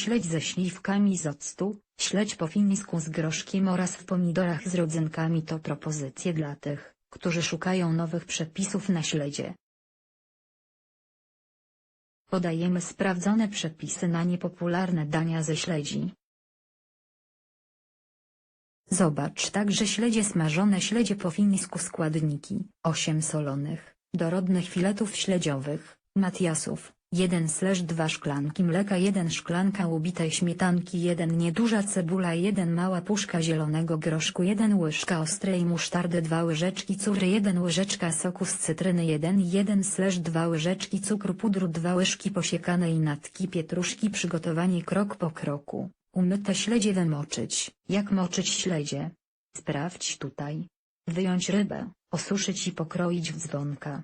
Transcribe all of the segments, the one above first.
śledź ze śliwkami z octu, śledź po finisku z groszkiem oraz w pomidorach z rodzynkami to propozycje dla tych, którzy szukają nowych przepisów na śledzie. Podajemy sprawdzone przepisy na niepopularne dania ze śledzi. Zobacz także śledzie smażone śledzie po finisku składniki 8 solonych, dorodnych filetów śledziowych, matiasów, 1 slash 2 szklanki mleka 1 szklanka ubitej śmietanki 1 nieduża cebula 1 mała puszka zielonego groszku 1 łyżka ostrej musztardy 2 łyżeczki cukru 1 łyżeczka soku z cytryny 1 1 slash 2 łyżeczki cukru pudru 2 łyżki posiekanej natki pietruszki Przygotowanie krok po kroku, umyte śledzie wymoczyć Jak moczyć śledzie? Sprawdź tutaj. Wyjąć rybę, osuszyć i pokroić w dzwonka.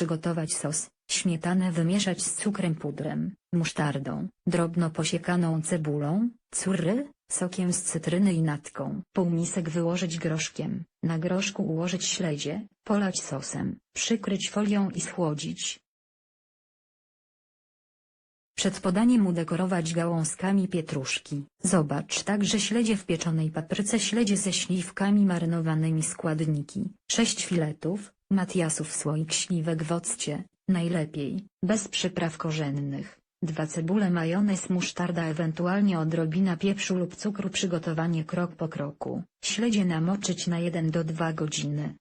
Przygotować sos, śmietanę wymieszać z cukrem pudrem, musztardą, drobno posiekaną cebulą, curry, sokiem z cytryny i natką. Półmisek wyłożyć groszkiem, na groszku ułożyć śledzie, polać sosem, przykryć folią i schłodzić. Przed podaniem udekorować gałązkami pietruszki. Zobacz także śledzie w pieczonej papryce śledzie ze śliwkami marynowanymi składniki. 6 filetów, matiasów słoik śliwek w occie, najlepiej, bez przypraw korzennych. 2 cebule majonez musztarda ewentualnie odrobina pieprzu lub cukru przygotowanie krok po kroku. Śledzie namoczyć na 1 do 2 godziny.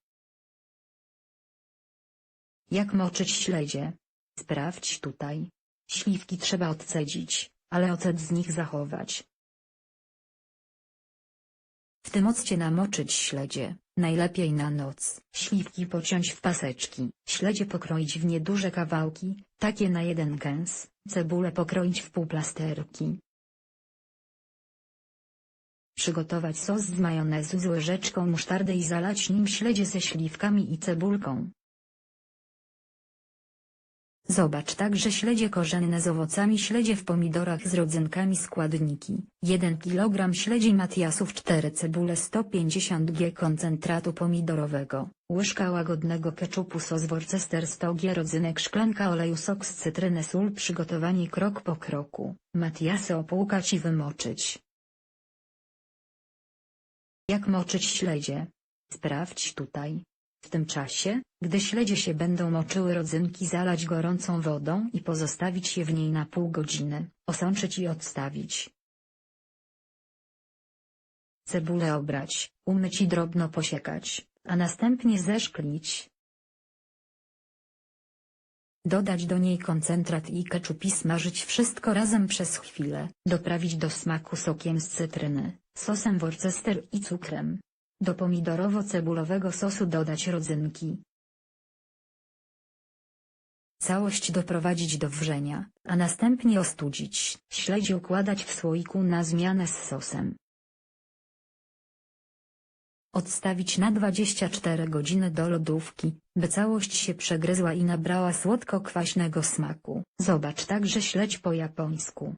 Jak moczyć śledzie? Sprawdź tutaj. Śliwki trzeba odcedzić, ale ocet z nich zachować. W tym occie namoczyć śledzie, najlepiej na noc. Śliwki pociąć w paseczki, śledzie pokroić w nieduże kawałki, takie na jeden gęs, cebulę pokroić w półplasterki. Przygotować sos z majonezu z łyżeczką musztardy i zalać nim śledzie ze śliwkami i cebulką. Zobacz także śledzie korzenne z owocami śledzie w pomidorach z rodzynkami składniki 1 kg śledzi matiasów 4 cebule 150 g koncentratu pomidorowego, łyżka łagodnego keczupu sos Worcester 100 g rodzynek szklanka oleju sok z cytryny sól przygotowanie krok po kroku, matiasy opłukać i wymoczyć. Jak moczyć śledzie? Sprawdź tutaj. W tym czasie, gdy śledzie się będą moczyły rodzynki zalać gorącą wodą i pozostawić je w niej na pół godziny, osączyć i odstawić. Cebulę obrać, umyć i drobno posiekać, a następnie zeszklić. Dodać do niej koncentrat i keczup i smażyć wszystko razem przez chwilę. Doprawić do smaku sokiem z cytryny, sosem Worcester i cukrem. Do pomidorowo-cebulowego sosu dodać rodzynki. Całość doprowadzić do wrzenia, a następnie ostudzić. Śledzi układać w słoiku na zmianę z sosem. Odstawić na 24 godziny do lodówki, by całość się przegryzła i nabrała słodko-kwaśnego smaku. Zobacz także śledź po japońsku.